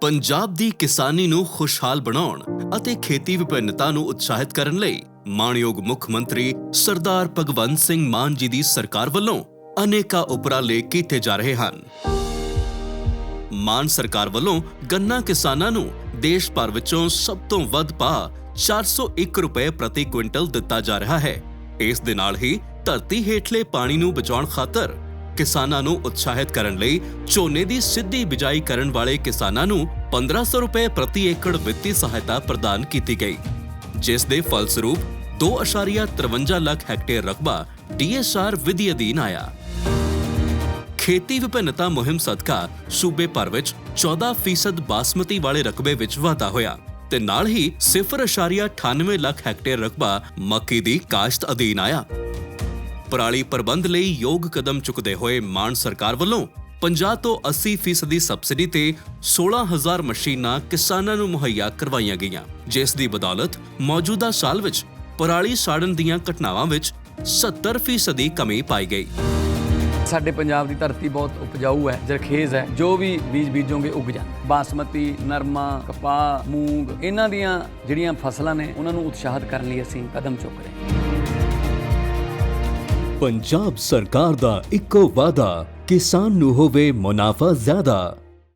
ਪੰਜਾਬ ਦੀ ਕਿਸਾਨੀ ਨੂੰ ਖੁਸ਼ਹਾਲ ਬਣਾਉਣ ਅਤੇ ਖੇਤੀ ਵਿਭਿੰਨਤਾ ਨੂੰ ਉਤਸ਼ਾਹਿਤ ਕਰਨ ਲਈ ਮਾਣਯੋਗ ਮੁੱਖ ਮੰਤਰੀ ਸਰਦਾਰ ਭਗਵੰਤ ਸਿੰਘ ਮਾਨ ਜੀ ਦੀ ਸਰਕਾਰ ਵੱਲੋਂ ਅਨੇਕਾਂ ਉਪਰਾਲੇ ਕੀਤੇ ਜਾ ਰਹੇ ਹਨ। ਮਾਨ ਸਰਕਾਰ ਵੱਲੋਂ ਗੰਨਾ ਕਿਸਾਨਾਂ ਨੂੰ ਦੇਸ਼ ਭਰ ਵਿੱਚੋਂ ਸਭ ਤੋਂ ਵੱਧ ਭਾਅ 401 ਰੁਪਏ ਪ੍ਰਤੀ ਕੁਇੰਟਲ ਦਿੱਤਾ ਜਾ ਰਿਹਾ ਹੈ। ਇਸ ਦੇ ਨਾਲ ਹੀ ਧਰਤੀ ਹੇਠਲੇ ਪਾਣੀ ਨੂੰ ਬਚਾਉਣ ਖਾਤਰ ਕਿਸਾਨਾਂ ਨੂੰ ਉਤਸ਼ਾਹਿਤ ਕਰਨ ਲਈ ਝੋਨੇ ਦੀ ਸਿੱਧੀ ਬਿਜਾਈ ਕਰਨ ਵਾਲੇ ਕਿਸਾਨਾਂ ਨੂੰ 1500 ਰੁਪਏ ਪ੍ਰਤੀ ਏਕੜ ਵਿੱਤੀ ਸਹਾਇਤਾ ਪ੍ਰਦਾਨ ਕੀਤੀ ਗਈ, ਜਿਸ ਦੇ ਫਲਸਰੂਪ 2.53 ਲੱਖ ਹੈਕਟੇਅਰ ਰਕਬਾ ਡੀਐਸਆਰ ਵਿਧੀ ਅਧੀਨ ਆਇਆ। ਖੇਤੀ ਵਿਭਿੰਨਤਾ ਮੁਹਿੰਮ ਸਦਕਾ ਸੂਬੇ ਭਰ ਵਿੱਚ 14% ਬਾਸਮਤੀ ਵਾਲੇ ਰਕਬੇ ਵਿੱਚ ਵਾਧਾ ਹੋਇਆ ਤੇ ਨਾਲ ਹੀ 0.98 ਲੱਖ ਹੈਕਟੇਅਰ ਰਕਬਾ ਮੱਕੀ ਦੀ ਕਾਸ਼ਤ ਅਧੀਨ ਆਇਆ। ਪਰਾਲੀ ਪ੍ਰਬੰਧ ਲਈ ਯੋਗ ਕਦਮ ਚੁੱਕਦੇ ਹੋਏ ਮਾਨ ਸਰਕਾਰ ਵੱਲੋਂ 50 ਤੋਂ 80% ਦੀ ਸਬਸਿਡੀ ਤੇ 16000 ਮਸ਼ੀਨਾਂ ਕਿਸਾਨਾਂ ਨੂੰ ਮੁਹੱਈਆ ਕਰਵਾਈਆਂ ਗਈਆਂ, ਜਿਸ ਦੀ ਬਦੌਲਤ ਮੌਜੂਦਾ ਸਾਲ ਵਿੱਚ ਪਰਾਲੀ ਸਾੜਨ ਦੀਆਂ ਘਟਨਾਵਾਂ ਵਿੱਚ 70% ਦੀ ਕਮੀ ਪਾਈ ਗਈ। ਸਾਡੇ ਪੰਜਾਬ ਦੀ ਧਰਤੀ ਬਹੁਤ ਉਪਜਾਊ ਹੈ, ਜ਼ਰਖੇਜ਼ ਹੈ, ਜੋ ਵੀ ਬੀਜ ਬੀਜੋਗੇ ਉੱਗ ਜਾਂਦਾ ਬਾਸਮਤੀ, ਨਰਮਾ, ਕਪਾਹ, ਮੂੰਗ, ਇਹਨਾਂ ਦੀਆਂ ਜਿਹੜੀਆਂ ਫਸਲਾਂ ਨੇ, ਉਹਨਾਂ ਨੂੰ ਉਤਸ਼ਾਹਿਤ ਕਰਨ ਲਈ ਅਸੀਂ ਕਦਮ ਚੁੱਕ ਰਹੇ ਹਾਂ। ਪੰਜਾਬ ਸਰਕਾਰ ਦਾ ਇੱਕੋ ਵਾਅਦਾ ਕਿਸਾਨ ਨੂੰ ਹੋਵੇ ਮੁਨਾਫਾ ਜ਼ਿਆਦਾ।